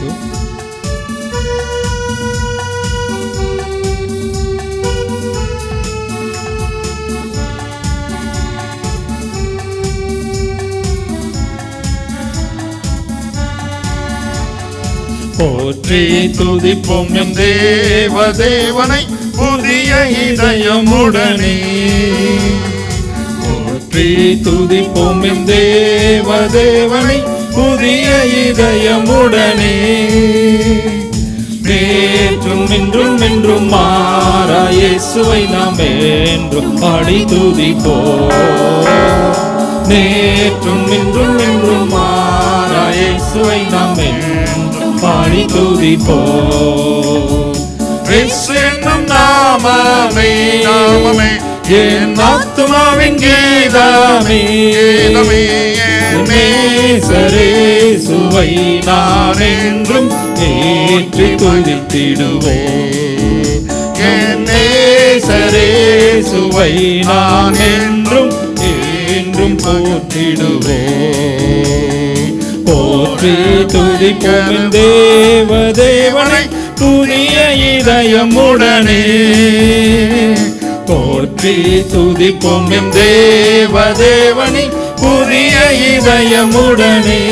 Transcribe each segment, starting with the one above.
போதும் போற்றி துதிப்போம் என் தேவ தேவனை புதிய இதயமுடனே. போற்றி துதிப்போம் என் தேவ தேவனை புதிய இதயமுடனே. நேற்றும் இன்றும் என்றும் மாறா இயேசுவை நாம் என்றும் பாடி துதிப்போம் நேற்றும் இன்றும் என்றும் மாறா இயேசுவை நாம் என்றும் பாடி துதிப்போம் இயேசு என்னும் நாமமே. நாமமே. என் ஆத்துமாவின் கீதமே. நேசரே சுவை நான் என்றும் ஏற்றி துதித்திடுவோம் என் நேசரே சுவை நான் என்றும் என்றும் போற்றிடுவோம் போற்றி துதிப்போம் தேவதேவனை துணிய இதயமுடனே போற்றி துதிப்போம் தேவதேவனை புதிய இதயமுடனே.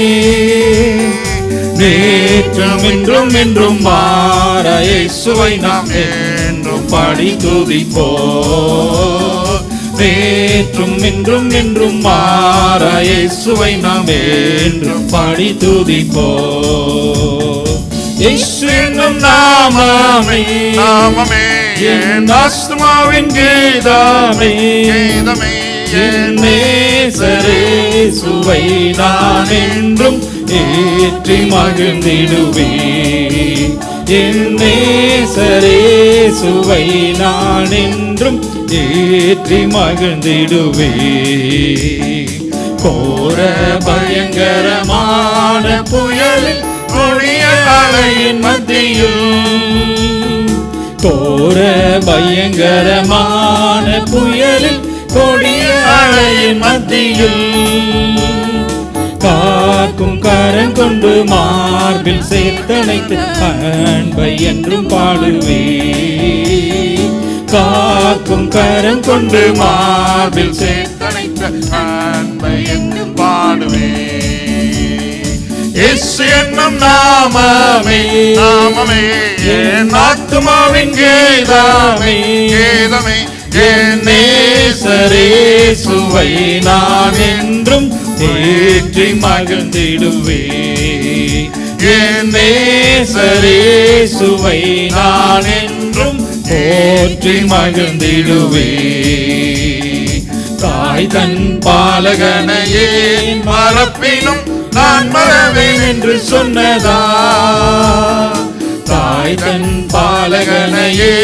நேற்றும் இன்றும் என்றும் மாற இயேசுவை நாம் என்றும் பாடி துதிப்போம் நேற்றும் இன்றும் என்றும் மாற இயேசுவை நாம் என்றும் பாடி துதிப்போம் இயேசு என்னும் நாமமே. நாமமே. என் ஆஸ்துமாவின் கீதமே. கீதமே, என் இயேசுவை நான் என்றும் ஏற்றி மகிழ்ந்திடுவே என் நான் என்றும் ஏற்றி மகிழ்ந்திடுவே கோர பயங்கரமான புயலில் கொடிய அலையின் மத்தியில். கோர பயங்கரமான புயலில் கொடிய அலையின் மத்தியில். காக்கும் கரம் கொண்டு மார்பில் சேர்த்தனைத்து அன்பை என்றும் பாடுவே காக்கும் கரம் கொண்டு மார்பில் சேர்த்தணைத்த அன்பை என்றும் பாடுவே என்னும் நாமமே நாமமே என் ஆத்துமாவின் கீதமே கீதமே என் நேசரே சுவை நான் என்றும் தே ஏற்றி மகிழ்ந்திடுவே என் சுவை நான் என்றும் போற்றி மகிழ்ந்திடுவே. தாய் தன் பாலகனையே மறப்பினும் நான் மறவேன் என்று சொன்னதா? தாய் தன் பாலகனையே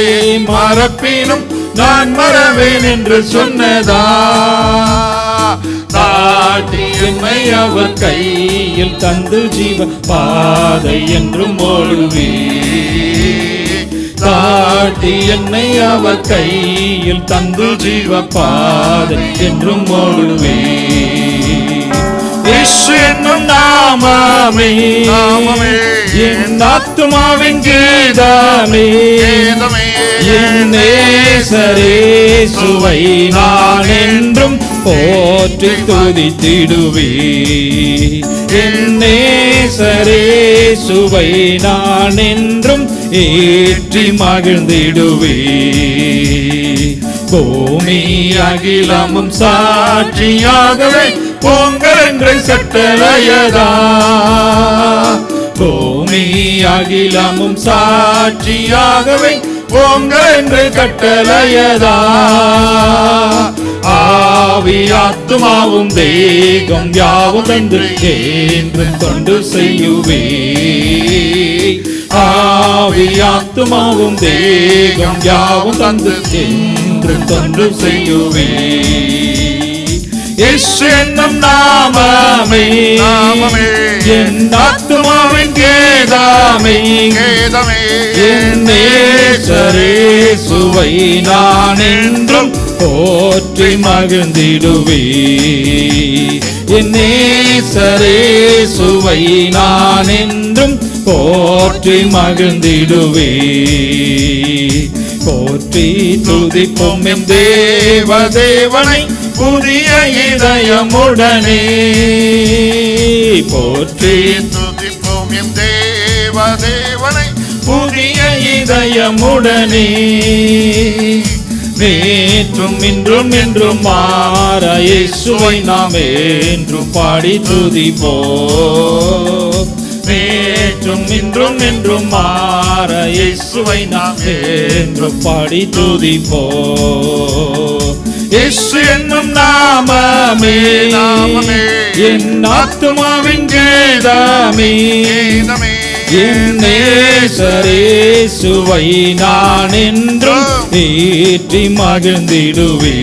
மறப்பினும் நான் மறவேன் என்று சொன்னதா? தாட்டி என்னை அவர் கையில் தந்து ஜீவ பாதை என்றும் ஓடுவே. தாட்டி என்னை அவர் கையில் தந்து ஜீவ பாதை என்றும் ஓடுவே. இயேசு என்னும் நாமமே. என் ஆத்துமாவின் கீதமே. என் நேசரே சுவை நான் என்றும் போற்றி துதித்திடுவே என் சுவை நான் என்றும் ஏற்றி மகிழ்ந்திடுவே பூமி அகிலமும் சாட்சியாகவே பொங்கல் என்று சட்டலையதா? பூமி அகிலமும் சாட்சியாகவே பொங்கல் என்று கட்டளையதா யாவும் என்று என்று தொண்டு செய்யுவே. ஆவி ஆத்துமாவும் தேகம் யாவும் தந்து என்று தொண்டு செய்யுவே. இயேசு என்னும் நாமமே. நாமமே. என் ஆத்துமாவின் கேதாமே. கீதமே. என் நேசரே சுவை நான் என்றும் போற்றி மகிழ்ந்திடுவே என் நேசரே சுவை நான் என்றும் போற்றி மகிழ்ந்திடுவே போற்றி துதிப்போம் என் தேவதேவனை புதிய இதயமுடனே. போற்றி துதிப்போம் என் தேவ தேவனை புதிய இதயமுடனே. நேற்றும் இன்றும் என்றும் மாற இயேசுவை நாம் என்றும் பாடி துதிப்போ நேற்றும் இன்றும் என்றும் மாற இயேசுவை நாம் என்றும் பாடி துதிப்போ இயேசு என்னும் நாமமே நாமமே. என் ஆத்துமாவின் கீதமே நேசரேசுவை நான் என்றும் ஏற்றி மகிழ்ந்திடுவே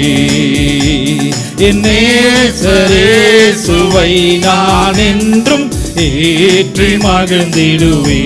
என் நேசரேசுவை நான் என்றும் ஏற்றி மகிழ்ந்திடுவே